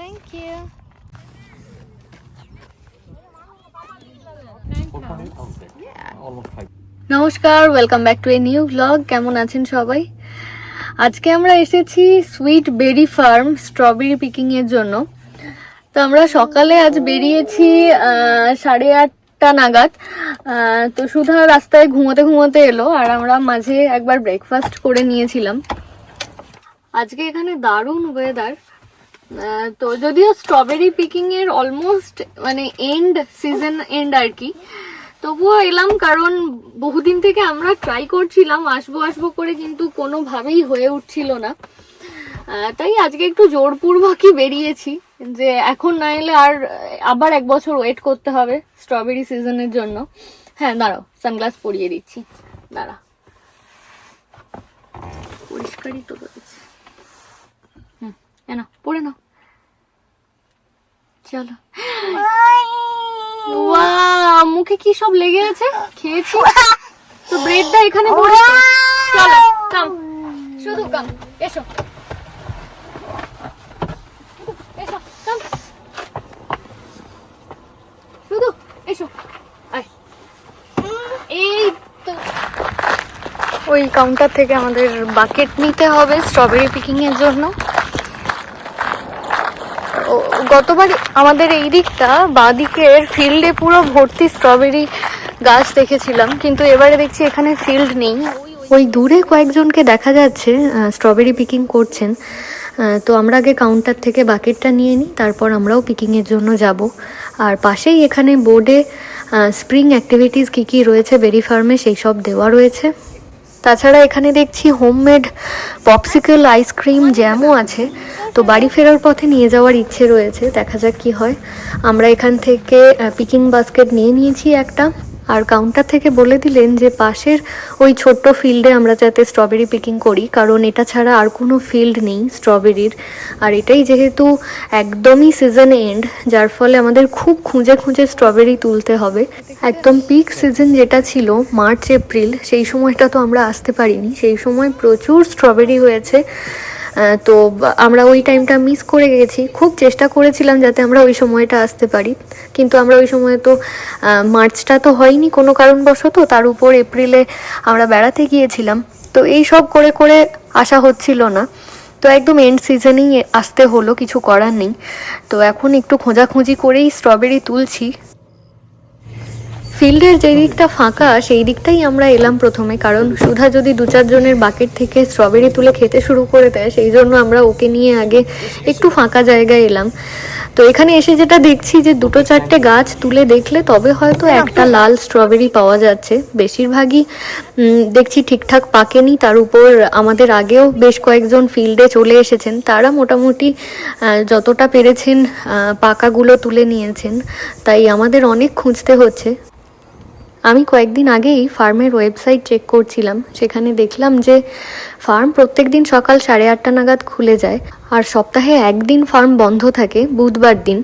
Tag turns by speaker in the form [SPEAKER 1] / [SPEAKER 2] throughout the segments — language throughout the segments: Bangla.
[SPEAKER 1] Thank you. নমস্কার welcome back to a new blog কেমন আছেন সবাই? আজকে আমরা এসেছি sweet berry farm strawberry picking এর জন্য। তো আমরা সকালে আজ বেরিয়েছি সাড়ে আটটা নাগাদ। তো সুধা রাস্তায় ঘুমোতে ঘুমোতে এলো আর আমরা মাঝে একবার ব্রেকফাস্ট করে নিয়েছিলাম। আজকে এখানে দারুণ ওয়েদার তো যদিও স্ট্রবেরি পিকিং এর অলমোস্ট মানে এন্ড সিজন এন্ড আর কি, তবুও এলাম কারণ বহুদিন থেকে আমরা ট্রাই করছিলাম, আসব আসব করে কিন্তু কোনোভাবেই হয়ে উঠছিল না। তাই আজকে একটু জোরপূর্বকই বেরিয়েছি, যে এখন না এলে আর আবার এক বছর ওয়েট করতে হবে স্ট্রবেরি সিজনের জন্য। হ্যাঁ দাঁড়াও সানগ্লাস পরিয়ে দিচ্ছি। দাঁড়া। পরিষ্কারই তো রয়েছে। পড়ে নাও। চলো। মুখে কি সব লেগে আছে? খেয়েছি। তো ব্রেডটা এখানে পড়ে চলো কাম শুধু কাম এসো। এসো কাম শুধু এসো। আয়। এই তো। ওই কাউন্টার থেকে আমাদের বাকেট নিতে হবে স্ট্রবেরি পিকিং এর জন্য। গতবার আমাদের এই দিকটা, বাদিকের ফিল্ডে পুরো ভর্তি স্ট্রবেরি গাছ দেখেছিলাম, কিন্তু এবারে দেখছি এখানে ফিল্ড নেই। ওই দূরে কয়েকজনকে দেখা যাচ্ছে স্ট্রবেরি পিকিং করছেন। তো আমরা আগে কাউন্টার থেকে বাকেটটা নিয়ে নিই, তারপর আমরাও পিকিংয়ের জন্য যাব। আর পাশেই এখানে বোর্ডে স্প্রিং অ্যাক্টিভিটিস কী কী রয়েছে বেরি ফার্মে সেই সব দেওয়া রয়েছে। তাছাড়া এখানে দেখছি হোমমেড পপসিকল আইসক্রিম জ্যামও আছে। তো বাড়ি ফেরার পথে নিয়ে যাওয়ার ইচ্ছে রয়েছে, দেখা যাক কি হয়। আমরা এখান থেকে পিকিং বাস্কেট নিয়ে নিয়েছি একটা। আর কাউন্টার থেকে বলে দিলেন যে পাশের ওই ছোট্ট ফিল্ডে আমরা যাতে স্ট্রবেরি পিকিং করি, কারণ এটা ছাড়া আর কোনো ফিল্ড নেই স্ট্রবেরির আর এটাই যেহেতু একদমই সিজন এন্ড যার ফলে আমাদের খুব খুঁজে খুঁজে স্ট্রবেরি তুলতে হবে। একদম পিক সিজন যেটা ছিল মার্চ এপ্রিল সেই সময়টা তো আমরা আসতে পারিনি। সেই সময় প্রচুর স্ট্রবেরি হয়েছে। তো আমরা ওই টাইমটা মিস করে গেছি। খুব চেষ্টা করেছিলাম যাতে আমরা ওই সময়টা আসতে পারি। কিন্তু আমরা ওই সময় তো মার্চটা তো হয়নি কোনো কারণবশত, তার উপর এপ্রিলে আমরা বেড়াতে গিয়েছিলাম। তো এই সব করে করে আসা হচ্ছিল না। তো একদম এন্ড সিজনেই আসতে হলো, কিছু করার নেই। তো এখন একটু খোঁজাখুঁজি করেই স্ট্রবেরি তুলছি। ফিল্ডের যে দিকটা ফাঁকা সেই দিকটাই আমরা এলাম প্রথমে। কারণ সুধা যদি দু চারজনের বাকেট থেকে স্ট্রবেরি তুলে খেতে শুরু করে দেয় সেই জন্য আমরা ওকে নিয়ে আগে একটু ফাঁকা জায়গায় এলাম। তো এখানে এসে যেটা দেখছি যে দুটো চারটে গাছ তুলে দেখলে তবে হয়তো একটা লাল স্ট্রবেরি পাওয়া যাচ্ছে। বেশিরভাগই দেখছি ঠিকঠাক পাকেনি। তার উপর আমাদের আগেও বেশ কয়েকজন ফিল্ডে চলে এসেছেন। তারা মোটামুটি যতটা পেরেছেন পাকাগুলো তুলে নিয়েছেন। তাই আমাদের অনেক খুঁজতে হচ্ছে। আমি কয়েকদিন আগেই ফার্মের ওয়েবসাইট চেক করছিলাম। সেখানে দেখলাম যে ফার্ম প্রত্যেক দিন সকাল সাড়ে আটটা নাগাদ খুলে যায় আর সপ্তাহে একদিন ফার্ম বন্ধ থাকে, বুধবার দিন।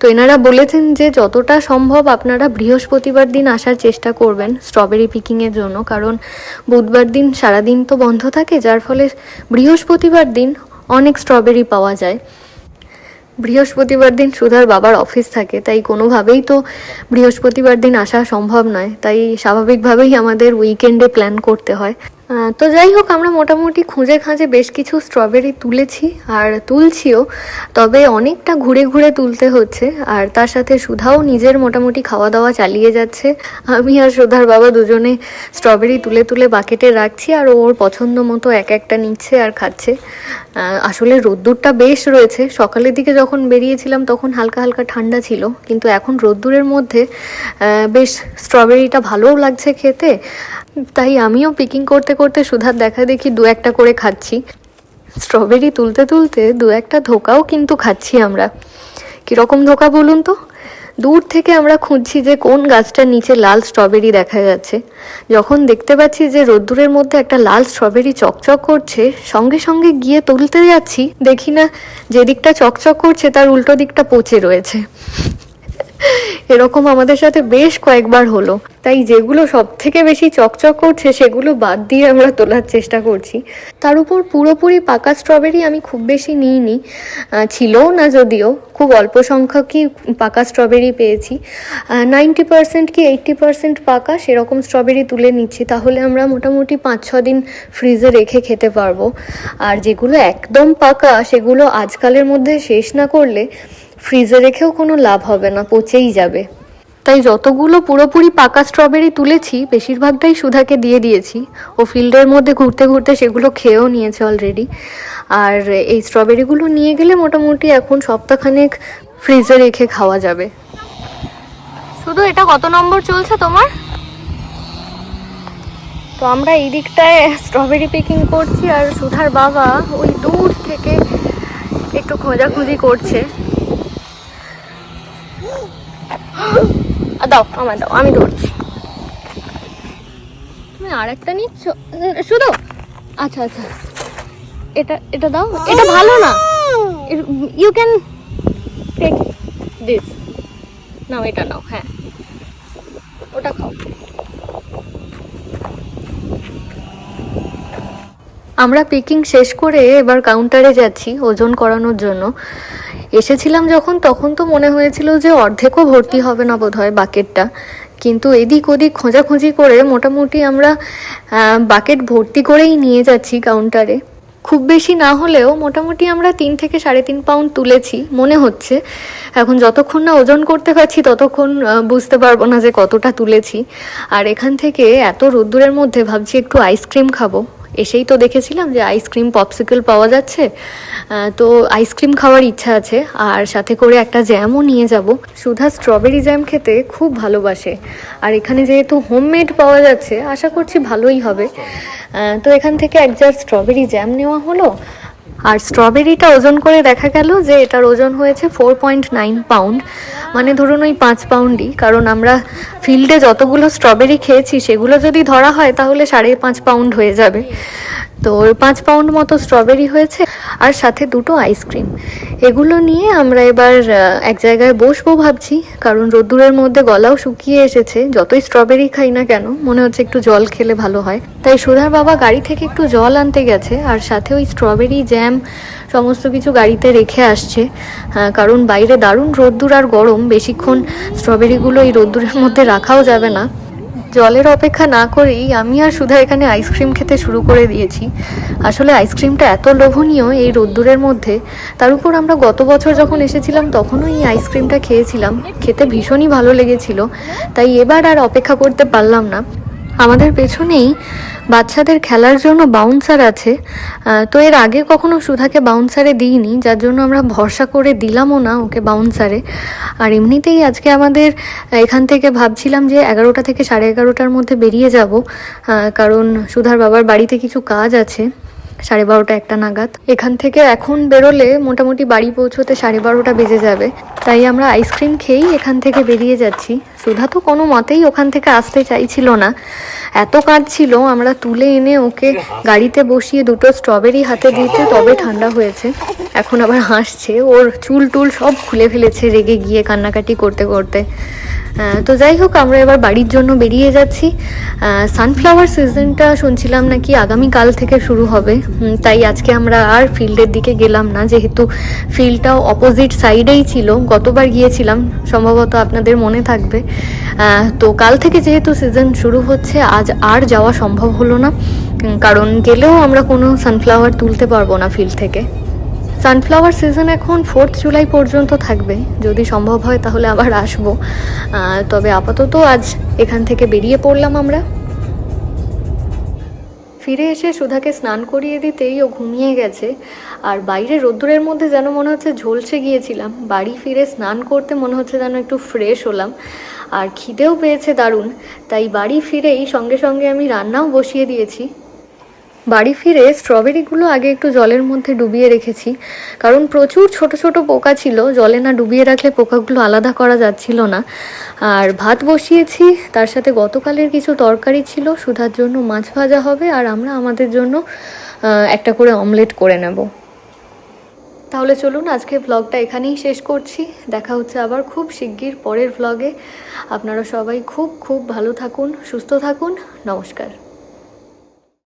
[SPEAKER 1] তো এনারা বলেছেন যে যতটা সম্ভব আপনারা বৃহস্পতিবার দিন আসার চেষ্টা করবেন স্ট্রবেরি পিকিংয়ের জন্য, কারণ বুধবার দিন সারাদিন তো বন্ধ থাকে, যার ফলে বৃহস্পতিবার দিন অনেক স্ট্রবেরি পাওয়া যায়। বৃহস্পতিবার দিন সুধার বাবার অফিস থাকে, তাই কোনোভাবেই তো বৃহস্পতিবার দিন আসা সম্ভব নয়। তাই স্বাভাবিকভাবেই আমাদের উইকেন্ডে প্ল্যান করতে হয়। তো যাই হোক, আমরা মোটামুটি খুঁজে খাঁজে বেশ কিছু স্ট্রবেরি তুলেছি আর তুলছিও, তবে অনেকটা ঘুরে ঘুরে তুলতে হচ্ছে। আর তার সাথে সুধাও নিজের মোটামুটি খাওয়া দাওয়া চালিয়ে যাচ্ছে। আমি আর সুধার বাবা দুজনে স্ট্রবেরি তুলে তুলে বাকেটে রাখছি আর ওর পছন্দ মতো এক একটা নিচ্ছে আর খাচ্ছে। আসলে রোদ্দুরটা বেশ রয়েছে। সকালের দিকে যখন বেরিয়েছিলাম তখন হালকা হালকা ঠান্ডা ছিল, কিন্তু এখন রোদ্দুরের মধ্যে বেশ স্ট্রবেরিটা ভালোও লাগছে খেতে। তাই আমিও পিকিং করতে করতে সুধার দেখা দেখি দু একটা করে খাচ্ছি। স্ট্রবেরি তুলতে তুলতে দু একটা ধোকাও কিন্তু খাচ্ছি আমরা। কীরকম ধোকা বলুন তো? দূর থেকে আমরা খুঁজছি যে কোন গাছটার নিচে লাল স্ট্রবেরি দেখা যাচ্ছে। যখন দেখতে পাচ্ছি যে রোদ্দুরের মধ্যে একটা লাল স্ট্রবেরি চকচক করছে, সঙ্গে সঙ্গে গিয়ে তুলতে যাচ্ছি, দেখি না যে দিকটা চকচক করছে তার উল্টো দিকটা পচে রয়েছে। এরকম আমাদের সাথে বেশ কয়েকবার হলো। তাই যেগুলো সব থেকে বেশি চকচক করছে, সেগুলো বাদ দিয়ে আমরা তোলার চেষ্টা করছি। তার উপর পুরোপুরি পাকা স্ট্রবেরি আমি খুব বেশি নিইনি। ছিলও না যদিও, খুব অল্প সংখ্যকই পাকা স্ট্রবেরি পেয়েছি। নাইনটি পার্সেন্ট কি এইট্টি পার্সেন্ট পাকা, সেরকম স্ট্রবেরি তুলে নিচ্ছি। তাহলে আমরা মোটামুটি পাঁচ ছ দিন ফ্রিজে রেখে খেতে পারব। আর যেগুলো একদম পাকা, সেগুলো আজকালের মধ্যে শেষ না করলে ফ্রিজে রেখেও কোনো লাভ হবে না, পচেই যাবে। তাই যতগুলো পুরোপুরি পাকা স্ট্রবেরি তুলেছি, বেশিরভাগটাই সুধাকে দিয়ে দিয়েছি। ও ফিল্ডের মধ্যে ঘুরতে ঘুরতে সেগুলো খেয়েও নিয়েছে অলরেডি আর এই স্ট্রবেরিগুলো নিয়ে গেলে মোটামুটি এখন সপ্তাহখানেক ফ্রিজে রেখে খাওয়া যাবে। শুধু এটা কত নম্বর চলছে তোমার? তো আমরা এই দিকটায় স্ট্রবেরি পিকিং করছি আর সুধার বাবা ওই দূর থেকে একটু খোঁজাখুঁজি করছে। দাও আমার দাও, আমি ধরছি। তুমি আর একটা নিচ্ছ শুধু? আচ্ছা আচ্ছা। এটা এটা দাও। এটা ভালো না। You can take this now, এটা নাও হ্যাঁ। ওটা খাও। আমরা পিকিং শেষ করে এবার কাউন্টারে যাচ্ছি ওজন করানোর জন্য। এসেছিলাম যখন, তখন তো মনে হয়েছিল যে অর্ধেকও ভর্তি হবে না বোধ হয় বাকেটটা কিন্তু এদিক ওদিক খোঁজাখুঁজি করে মোটামুটি আমরা বাকেট ভর্তি করেই নিয়ে যাচ্ছি কাউন্টারে খুব বেশি না হলেও মোটামুটি আমরা তিন থেকে সাড়ে তিন পাউন্ড তুলেছি, মনে হচ্ছে। এখন যতক্ষণ না ওজন করতে পারছি, ততক্ষণ বুঝতে পারব না যে কতটা তুলেছি। আর এখান থেকে এত রোদ্দুরের মধ্যে ভাবছি একটু আইসক্রিম খাব। এসেই তো দেখেছিলাম যে আইসক্রিম পপসিকল পাওয়া যাচ্ছে। তো আইসক্রিম খাওয়ার ইচ্ছা আছে, আর সাথে করে একটা জ্যামও নিয়ে যাব। সুধা স্ট্রবেরি জ্যাম খেতে খুব ভালোবাসে। আর এখানে যেহেতু হোমমেড পাওয়া যাচ্ছে, আশা করছি ভালোই হবে। তো এখান থেকে এক জার স্ট্রবেরি জ্যাম নেওয়া হলো। আর স্ট্রবেরিটা ওজন করে দেখা গেল যে এটার ওজন হয়েছে ফোর পয়েন্ট নাইন পাউন্ড মানে ধরুন ওই পাঁচ পাউন্ডই কারণ আমরা ফিল্ডে যতগুলো স্ট্রবেরি খেয়েছি, সেগুলো যদি ধরা হয় তাহলে সাড়ে পাঁচ পাউন্ড হয়ে যাবে। তো ওই পাঁচ পাউন্ড মতো স্ট্রবেরি হয়েছে আর সাথে দুটো আইসক্রিম এগুলো নিয়ে আমরা এবার এক জায়গায় বসবো ভাবছি, কারণ রোদ্দুরের মধ্যে গলাও শুকিয়ে এসেছে। যতই স্ট্রবেরি খাই না কেন, মনে হচ্ছে একটু জল খেলে ভালো হয়। তাই সুধার বাবা গাড়ি থেকে একটু জল আনতে গেছে, আর সাথে ওই স্ট্রবেরি জ্যাম সমস্ত কিছু গাড়িতে রেখে আসছে। কারণ বাইরে দারুণ রোদ্দুর আর গরম, বেশিক্ষণ স্ট্রবেরিগুলো এই রোদ্দুরের মধ্যে রাখাও যাবে না। জলের অপেক্ষা না করেই আমি আর সুধা এখানে আইসক্রিম খেতে শুরু করে দিয়েছি। আসলে আইসক্রিমটা এত লোভনীয় এই রোদ্দুরের মধ্যে, তার উপর আমরা গত বছর যখন এসেছিলাম তখনও এই আইসক্রিমটা খেয়েছিলাম। খেতে ভীষণই ভালো লেগেছিল, তাই এবার আর অপেক্ষা করতে পারলাম না। আমাদের পেছনেই বাচ্চাদের খেলার জন্য বাউন্সার আছে তো এর আগে কখনো সুধাকে বাউন্সারে দিইনি, যার জন্য আমরা ভরসা করে দিলামও না ওকে বাউন্সারে আর এমনিতেই আজকে আমাদের এখান থেকে ভাবছিলাম যে এগারোটা থেকে সাড়ে এগারোটার মধ্যে বেরিয়ে যাব কারণ সুধার বাবার বাড়িতে কিছু কাজ আছে। সাড়ে বারোটা একটা নাগাদ। এখান থেকে এখন বেরোলে মোটামুটি বাড়ি পৌঁছোতে সাড়ে বারোটা বেজে যাবে। তাই আমরা আইসক্রিম খেয়েই এখান থেকে বেরিয়ে যাচ্ছি। সুধা তো কোনো মতেই ওখান থেকে আসতে চাইছিল না। এত কাজ ছিল, আমরা তুলে এনে ওকে গাড়িতে বসিয়ে দুটো স্ট্রবেরি হাতে দিতে তবে ঠান্ডা হয়েছে। এখন আবার হাসছে, ওর চুল টুল সব খুলে ফেলেছে রেগে গিয়ে কান্নাকাটি করতে করতে। তো যাই হোক, আমরা এবার বাড়ির জন্য বেরিয়ে যাচ্ছি। সানফ্লাওয়ার সিজনটা শুনছিলাম নাকি আগামীকাল থেকে শুরু হবে। তাই আজকে আমরা আর ফিল্ডের দিকে গেলাম না। যেহেতু ফিল্ডটাও অপোজিট সাইডেই ছিল, গতবার গিয়েছিলাম, সম্ভবত আপনাদের মনে থাকবে। তো কাল থেকে যেহেতু সিজন শুরু হচ্ছে, আজ আর যাওয়া সম্ভব হলো না। কারণ গেলেও আমরা কোনো সানফ্লাওয়ার তুলতে পারব না ফিল্ড থেকে। সানফ্লাওয়ার সিজন এখন ফোর্থ জুলাই পর্যন্ত থাকবে। যদি সম্ভব হয় তাহলে আবার আসব। তবে আপাতত আজ এখান থেকে বেরিয়ে পড়লাম আমরা। ফিরে এসে সুধাকে স্নান করিয়ে দিতেই ও ঘুমিয়ে গেছে। আর বাইরে রোদ্দুরের মধ্যে যেন মনে হচ্ছে ঝলসে গিয়েছিলাম। বাড়ি ফিরে স্নান করতে মনে হচ্ছে যেন একটু ফ্রেশ হলাম। আর খিদেও পেয়েছে দারুণ। তাই বাড়ি ফিরেই সঙ্গে সঙ্গে আমি রান্নাও বসিয়ে দিয়েছি। বাড়ি ফিরে স্ট্রবেরিগুলো আগে একটু জলের মধ্যে ডুবিয়ে রেখেছি। কারণ প্রচুর ছোট ছোট পোকা ছিল, জলে না ডুবিয়ে রাখলে পোকাগুলো আলাদা করা যাচ্ছিল না। আর ভাত বসিয়েছি, তার সাথে গতকালের কিছু তরকারি ছিল, সুধার জন্য মাছ ভাজা হবে আর আমরা আমাদের জন্য একটা করে অমলেট করে নেব। তাহলে চলুন আজকে ভ্লগটা এখানেই শেষ করছি। দেখা হচ্ছে আবার খুব শিগগির পরের ভ্লগে আপনারা সবাই খুব খুব ভালো থাকুন, সুস্থ থাকুন, নমস্কার।